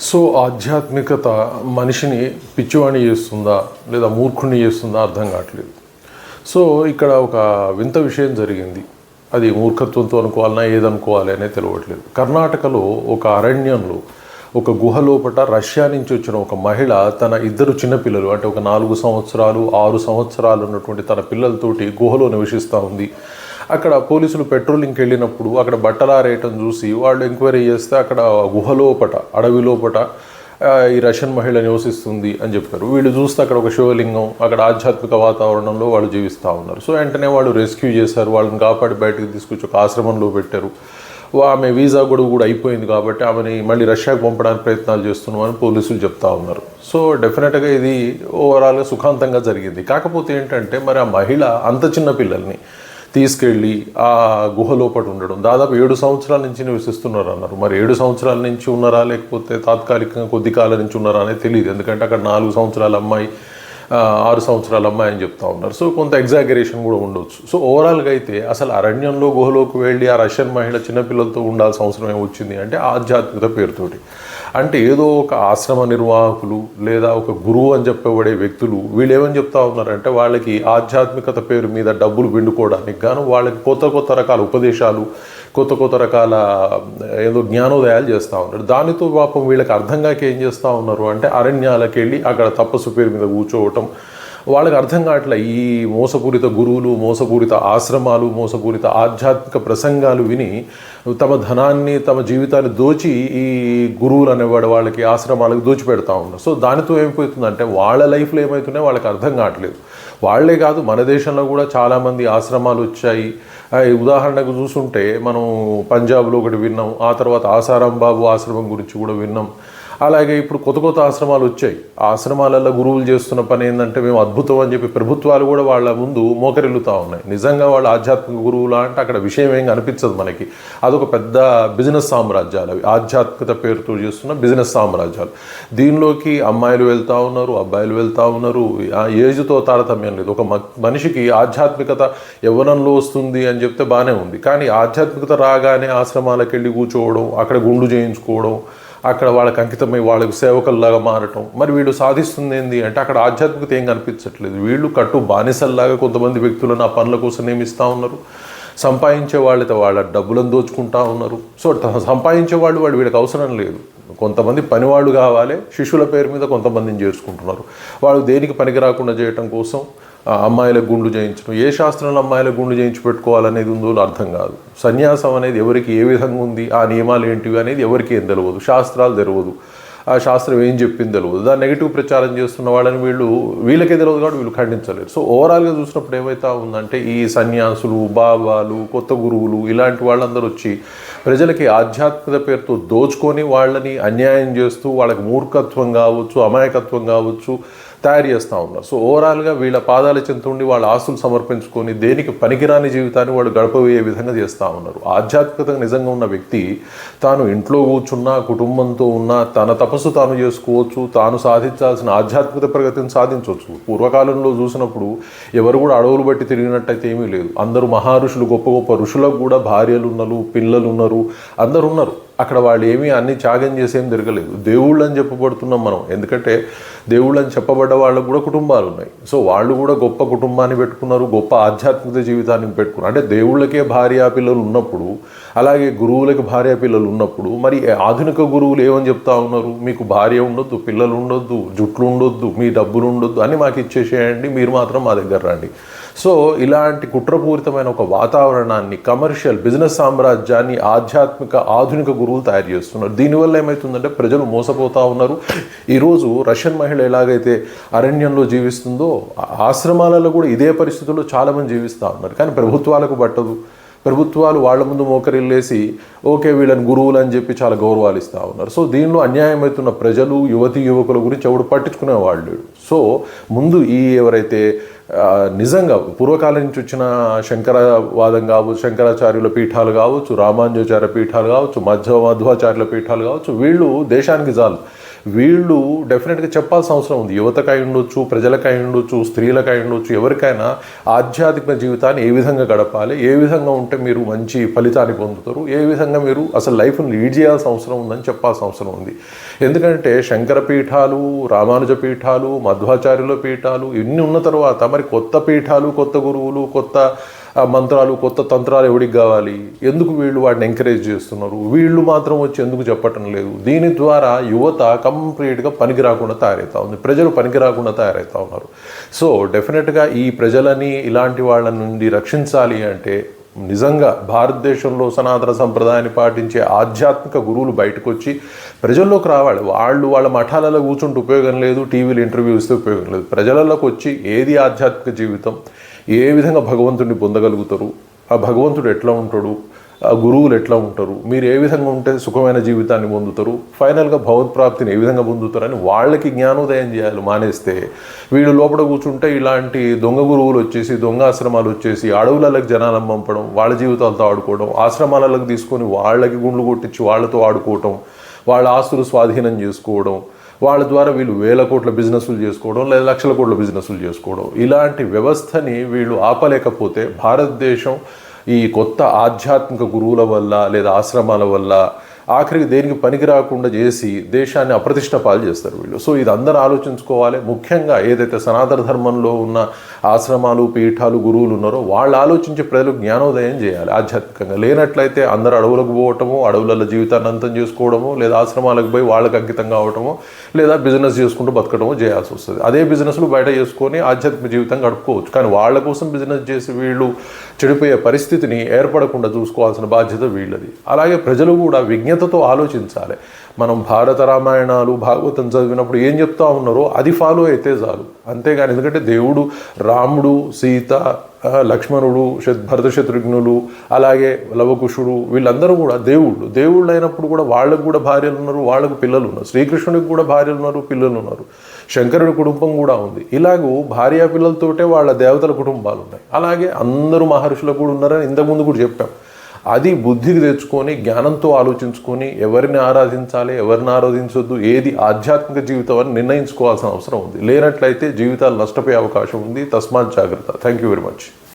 So ఆధ్యాత్మికత మనిషిని పిచ్చివాణి చేస్తుందా లేదా మూర్ఖుని చేస్తుందా అర్థం కావట్లేదు. సో ఇక్కడ ఒక వింత విషయం జరిగింది. అది మూర్ఖత్వంతో అనుకోవాలన్నా ఏదనుకోవాలి అనేది తెలియట్లేదు. కర్ణాటకలో ఒక అరణ్యంలో ఒక గుహ లోపట రష్యా నుంచి వచ్చిన ఒక మహిళ తన ఇద్దరు చిన్నపిల్లలు అంటే ఒక నాలుగు సంవత్సరాలు ఆరు సంవత్సరాలు ఉన్నటువంటి తన పిల్లలతోటి గుహలో నివసిస్తూ ఉంది. అక్కడ పోలీసులు పెట్రోలింగ్కి వెళ్ళినప్పుడు అక్కడ బట్టలు ఆరేయటం చూసి వాళ్ళు ఎంక్వైరీ చేస్తే అక్కడ గుహలోపట అడవిలోపట ఈ రష్యన్ మహిళ నివసిస్తుంది అని చెప్పారు. వీళ్ళు చూస్తే అక్కడ ఒక శివలింగం అక్కడ ఆధ్యాత్మిక వాతావరణంలో వాళ్ళు జీవిస్తూ ఉన్నారు. సో వెంటనే వాళ్ళు రెస్క్యూ చేశారు. వాళ్ళని కాపాడి బయటకు తీసుకొచ్చి ఒక ఆశ్రమంలో పెట్టారు. ఆమె వీసా గొడవ కూడా అయిపోయింది కాబట్టి ఆమెని మళ్ళీ రష్యాకు పంపడానికి ప్రయత్నాలు చేస్తున్నామని పోలీసులు చెప్తా ఉన్నారు. సో డెఫినెట్గా ఇది ఓవరాల్గా సుఖాంతంగా జరిగింది. కాకపోతే ఏంటంటే మరి ఆ మహిళ అంత చిన్న పిల్లల్ని తీసుకెళ్ళి ఆ గుహ లోపల ఉండడం. దాదాపు ఏడు సంవత్సరాల నుంచి నివసిస్తున్నారు అన్నారు. మరి ఏడు సంవత్సరాల నుంచి ఉన్నారా లేకపోతే తాత్కాలికంగా కొద్ది కాలం నుంచి ఉన్నారా అనేది తెలియదు ఎందుకంటే అక్కడ నాలుగు సంవత్సరాల అమ్మాయి ఆరు సంవత్సరాల అమ్మాయి అని చెప్తా ఉన్నారు. సో కొంత ఎగ్జాగరేషన్ కూడా ఉండొచ్చు. సో ఓవరాల్గా అయితే అసలు అరణ్యంలో గుహలోకి వెళ్ళి ఆ రష్యన్ మహిళ చిన్నపిల్లలతో ఉండాల్సిన అవసరం వచ్చింది అంటే ఆధ్యాత్మికత పేరుతోటి. అంటే ఏదో ఒక ఆశ్రమ నిర్వాహకులు లేదా ఒక గురువు అని చెప్పబడే వ్యక్తులు వీళ్ళు ఏమని చెప్తా ఉన్నారంటే వాళ్ళకి ఆధ్యాత్మికత పేరు మీద డబ్బులు పిండుకోవడానికి గాను వాళ్ళకి కొత్త కొత్త రకాల ఉపదేశాలు కొత్త కొత్త రకాల ఏదో జ్ఞానోదయాలు చేస్తూ ఉన్నారు. దానితో పాపం వీళ్ళకి అర్థం కాక ఏం చేస్తూ ఉన్నారు అంటే అరణ్యాలకు వెళ్ళి అక్కడ తపస్సు పేరు మీద కూర్చోవటం వాళ్ళకి అర్థం కావట్లే ఈ మోసపూరిత గురువులు మోసపూరిత ఆశ్రమాలు మోసపూరిత ఆధ్యాత్మిక ప్రసంగాలు విని తమ ధనాన్ని తమ జీవితాన్ని దోచి ఈ గురువులు అనేవాడు వాళ్ళకి ఆశ్రమాలకు దోచిపెడతా ఉన్నారు. సో దానితో ఏమైపోతుందంటే వాళ్ళ లైఫ్లో ఏమవుతున్నాయో వాళ్ళకి అర్థం కావట్లేదు. వాళ్ళే కాదు మన దేశంలో కూడా చాలామంది ఆశ్రమాలు వచ్చాయి. ఉదాహరణకు చూసుంటే మనం పంజాబ్లో ఒకటి విన్నాం ఆ తర్వాత ఆసారాం బాబు ఆశ్రమం గురించి కూడా విన్నాం. అలాగే ఇప్పుడు కొత్త కొత్త ఆశ్రమాలు వచ్చాయి. ఆ ఆశ్రమాలలో గురువులు చేస్తున్న పని ఏంటంటే మేము అద్భుతం అని చెప్పి ప్రభుత్వాలు కూడా వాళ్ళ ముందు మోకరిల్లుతూ ఉన్నాయి. నిజంగా వాళ్ళ ఆధ్యాత్మిక గురువులా అంటే అక్కడ విషయం ఏం కనిపించదు మనకి. అదొక పెద్ద బిజినెస్ సామ్రాజ్యాలు అవి. ఆధ్యాత్మికత పేరుతో చేస్తున్న బిజినెస్ సామ్రాజ్యాలు. దీనిలోకి అమ్మాయిలు వెళ్తూ ఉన్నారు అబ్బాయిలు వెళ్తూ ఉన్నారు. ఆ ఏజ్తో తారతమ్యం లేదు. ఒక మ- మనిషికి ఆధ్యాత్మికత యవ్వనంలో వస్తుంది అని చెప్తే బాగానే ఉంది. కానీ ఆధ్యాత్మికత రాగానే ఆశ్రమాలకు వెళ్ళి కూర్చోవడం అక్కడ గుండు చేయించుకోవడం అక్కడ వాళ్ళకి అంకితమై వాళ్ళకి సేవకుల్లాగా మారటం. మరి వీళ్ళు సాధిస్తుంది ఏంది అంటే అక్కడ ఆధ్యాత్మికత ఏం కనిపించట్లేదు. వీళ్ళు కట్టు బానిసల్లాగా కొంతమంది వ్యక్తులను ఆ పనుల కోసం నియమిస్తూ ఉన్నారు. సంపాదించే వాళ్ళతో వాళ్ళ డబ్బులను దోచుకుంటా ఉన్నారు. సో సంపాదించే వాళ్ళు వాడు వీళ్ళకి అవసరం లేదు. కొంతమంది పనివాళ్ళు కావాలి శిష్యుల పేరు మీద కొంతమందిని చేసుకుంటున్నారు. వాళ్ళు దేనికి పనికి రాకుండా చేయటం కోసం అమ్మాయిలకు గుండు చేయించడం ఏ శాస్త్రంలో అమ్మాయిలకు గుండు చేయించి పెట్టుకోవాలనేది ఉందో అర్థం కాదు. సన్యాసం అనేది ఎవరికి ఏ విధంగా ఉంది ఆ నియమాలు ఏంటివి అనేది ఎవరికి ఏం తెలియదు శాస్త్రాలు తెలియదు ఆ శాస్త్రం ఏం చెప్పింది తెలియదు దాని నెగిటివ్ ప్రచారం చేస్తున్న వాళ్ళని వీళ్ళు వీళ్ళకే తెలియదు కాబట్టి వీళ్ళు ఖండించలేరు. సో ఓవరాల్గా చూసినప్పుడు ఏమైతే ఉందంటే ఈ సన్యాసులు బాబాలు కొత్త గురువులు ఇలాంటి వాళ్ళందరూ వచ్చి ప్రజలకి ఆధ్యాత్మిక పేరుతో దోచుకొని వాళ్ళని అన్యాయం చేస్తూ వాళ్ళకి మూర్ఖత్వం కావచ్చు అమాయకత్వం కావచ్చు తయారు చేస్తూ ఉన్నారు. సో ఓవరాల్గా వీళ్ళ పాదాల చెంతుండి వాళ్ళ ఆస్తులు సమర్పించుకొని దేనికి పనికిరాని జీవితాన్ని వాళ్ళు గడపవేయే విధంగా చేస్తూ ఉన్నారు. ఆధ్యాత్మికత నిజంగా ఉన్న వ్యక్తి తాను ఇంట్లో కూర్చున్నా కుటుంబంతో ఉన్నా తన తపస్సు తాను చేసుకోవచ్చు తాను సాధించాల్సిన ఆధ్యాత్మిక ప్రగతిని సాధించవచ్చు. పూర్వకాలంలో చూసినప్పుడు ఎవరు కూడా అడవులు బట్టి తిరిగినట్టయితే ఏమీ లేదు. అందరూ మహారుషులు గొప్ప గొప్ప ఋషులకు కూడా భార్యలు ఉన్నారు పిల్లలు ఉన్నారు అందరు ఉన్నారు. అక్కడ వాళ్ళు ఏమీ అన్ని త్యాగం చేసేం తిరగలేదు. దేవుళ్ళు అని చెప్పబడుతున్నాం మనం. ఎందుకంటే దేవుళ్ళు అని చెప్పబడ్డ వాళ్ళకు కూడా కుటుంబాలు ఉన్నాయి. సో వాళ్ళు కూడా గొప్ప కుటుంబాన్ని పెట్టుకున్నారు గొప్ప ఆధ్యాత్మిక జీవితాన్ని పెట్టుకున్నారు. అంటే దేవుళ్ళకే భార్య పిల్లలు ఉన్నప్పుడు అలాగే గురువులకి భార్య పిల్లలు ఉన్నప్పుడు మరి ఆధునిక గురువులు ఏమని చెప్తా ఉన్నారు? మీకు భార్య ఉండొద్దు పిల్లలు ఉండొద్దు జుట్లు ఉండొద్దు మీ డబ్బులు ఉండొద్దు అని మాకు ఇచ్చేసేయండి మీరు మాత్రం మా దగ్గర రండి. సో ఇలాంటి కుట్రపూరితమైన ఒక వాతావరణాన్ని కమర్షియల్ బిజినెస్ సామ్రాజ్యాన్ని ఆధ్యాత్మిక ఆధునిక గురువులు తయారు చేస్తున్నారు. దీనివల్ల ఏమవుతుందంటే ప్రజలు మోసపోతూ ఉన్నారు. ఈరోజు రష్యన్ మహిళ ఎలాగైతే అరణ్యంలో జీవిస్తుందో ఆశ్రమాలలో కూడా ఇదే పరిస్థితుల్లో చాలామంది జీవిస్తూ ఉన్నారు. కానీ ప్రభుత్వాలకు పట్టదు. ప్రభుత్వాలు వాళ్ళ ముందు మోకరిల్లేసి ఓకే వీళ్ళని గురువులు అని చెప్పి చాలా గౌరవాలు ఇస్తూ ఉన్నారు. సో దీనిలో అన్యాయమవుతున్న ప్రజలు యువతి యువకుల గురించి ఎవడు పట్టించుకునే వాళ్ళు సో ముందు ఈ ఎవరైతే నిజంగా పూర్వకాలం నుంచి వచ్చిన శంకరవాదం కావచ్చు శంకరాచార్యుల పీఠాలు కావచ్చు రామానుజాచార్య పీఠాలు కావచ్చు మధ్వ మధ్వాచార్యుల పీఠాలు కావచ్చు వీళ్ళు దేశానికి చాలు వీళ్ళు డెఫినెట్గా చెప్పాల్సిన అవసరం ఉంది. యువతకై ఉండొచ్చు ప్రజలకై ఉండొచ్చు స్త్రీలకై ఉండొచ్చు ఎవరికైనా ఆధ్యాత్మిక జీవితాన్ని ఏ విధంగా గడపాలి ఏ విధంగా ఉంటే మీరు మంచి ఫలితాన్ని పొందుతారు ఏ విధంగా మీరు అసలు లైఫ్ని లీడ్ చేయాల్సిన అవసరం ఉందని చెప్పాల్సిన అవసరం ఉంది. ఎందుకంటే శంకర పీఠాలు రామానుజ పీఠాలు మధ్వాచార్యుల పీఠాలు ఇన్ని ఉన్న తర్వాత మరి కొత్త పీఠాలు కొత్త గురువులు కొత్త ఆ మంత్రాలు కొత్త తంత్రాలు ఎవడికి కావాలి? ఎందుకు వీళ్ళు వాటిని ఎంకరేజ్ చేస్తున్నారు? వీళ్ళు మాత్రం వచ్చి ఎందుకు చెప్పటం లేదు? దీని ద్వారా యువత కంప్లీట్గా పనికి రాకుండా తయారవుతా ఉంది. ప్రజలు పనికి రాకుండా తయారవుతా ఉన్నారు. సో డెఫినెట్గా ఈ ప్రజలని ఇలాంటి వాళ్ళ నుండి రక్షించాలి అంటే నిజంగా భారతదేశంలో సనాతన సంప్రదాయాన్ని పాటించే ఆధ్యాత్మిక గురువులు బయటకు వచ్చి ప్రజల్లోకి రావాలి. వాళ్ళు వాళ్ళ మఠాలలో కూర్చుంటే ఉపయోగం లేదు టీవీలు ఇంటర్వ్యూ ఇస్తే ఉపయోగం లేదు. ప్రజలలోకి వచ్చి ఏది ఆధ్యాత్మిక జీవితం? ఏ విధంగా భగవంతుడిని పొందగలుగుతారు? ఆ భగవంతుడు ఎట్లా ఉంటాడు? ఆ గురువులు ఎట్లా ఉంటారు? మీరు ఏ విధంగా ఉంటే సుఖమైన జీవితాన్ని పొందుతారు? ఫైనల్గా భగవత్ప్రాప్తిని ఏ విధంగా పొందుతారని వాళ్ళకి జ్ఞానోదయం చేయాలి మానేస్తే. వీళ్ళు లోపల కూర్చుంటే ఇలాంటి దొంగ గురువులు వచ్చేసి దొంగ ఆశ్రమాలు వచ్చేసి అడవులకు జనాలను పంపడం వాళ్ళ జీవితాలతో ఆడుకోవడం ఆశ్రమాలకు తీసుకొని వాళ్ళకి గుండ్లు కొట్టించి వాళ్ళతో ఆడుకోవటం వాళ్ళ ఆస్తులు స్వాధీనం చేసుకోవడం వాళ్ళ ద్వారా వీళ్ళు వేల కోట్ల బిజినెస్లు చేసుకోవడం లేదా లక్షల కోట్ల బిజినెస్లు చేసుకోవడం. ఇలాంటి వ్యవస్థని వీళ్ళు ఆపలేకపోతే భారతదేశం ఈ కొత్త ఆధ్యాత్మిక గురువుల వల్ల లేదా ఆశ్రమాల వల్ల ఆఖరికి దేనికి పనికి రాకుండా చేసి దేశాన్ని అప్రతిష్ట పాలు చేస్తారు వీళ్ళు. సో ఇది అందరూ ఆలోచించుకోవాలి. ముఖ్యంగా ఏదైతే సనాతన ధర్మంలో ఉన్న ఆశ్రమాలు పీఠాలు గురువులు ఉన్నారో వాళ్ళు ఆలోచించి ప్రజలు జ్ఞానోదయం చేయాలి. ఆధ్యాత్మికంగా లేనట్లయితే అందరు అడవులకు పోవటము అడవులలో జీవితాన్ని అంతం చేసుకోవడము లేదా ఆశ్రమాలకు పోయి వాళ్ళకి అంకితం కావటము లేదా బిజినెస్ చేసుకుంటూ బతకడము చేయాల్సి వస్తుంది. అదే బిజినెస్లు బయట చేసుకొని ఆధ్యాత్మిక జీవితం గడుపుకోవచ్చు. కానీ వాళ్ళ కోసం బిజినెస్ చేసి వీళ్ళు చెడిపోయే పరిస్థితిని ఏర్పడకుండా చూసుకోవాల్సిన బాధ్యత వీళ్ళది. అలాగే ప్రజలు కూడా విజ్ఞతతో ఆలోచించాలి. మనం భారత రామాయణాలు భాగవతం చదివినప్పుడు ఏం చెప్తా ఉన్నారో అది ఫాలో అయితే చాలు. అంతేగాని ఎందుకంటే దేవుడు రాముడు సీత లక్ష్మణుడు శత్ భరత శత్రుఘ్నులు అలాగే లవకుశుడు వీళ్ళందరూ కూడా దేవుళ్ళు. దేవుళ్ళు అయినప్పుడు కూడా వాళ్ళకు కూడా భార్యలు ఉన్నారు వాళ్ళకు పిల్లలు ఉన్నారు. శ్రీకృష్ణుడికి కూడా భార్యలు ఉన్నారు పిల్లలు ఉన్నారు. శంకరుడి కుటుంబం కూడా ఉంది. ఇలాగూ భార్యా పిల్లలతోటే వాళ్ళ దేవతల కుటుంబాలు ఉన్నాయి. అలాగే అందరూ మహర్షులు కూడా ఉన్నారని ఇంతకుముందు కూడా చెప్పాం. అది బుద్ధికి తెచ్చుకొని జ్ఞానంతో ఆలోచించుకొని ఎవరిని ఆరాధించాలి ఎవరిని ఆరాధించొద్దు ఏది ఆధ్యాత్మిక జీవితం అని నిర్ణయించుకోవాల్సిన అవసరం ఉంది. లేనట్లయితే జీవితాలు నష్టపోయే అవకాశం ఉంది. తస్మాత్ జాగ్రత్త. Thank you very much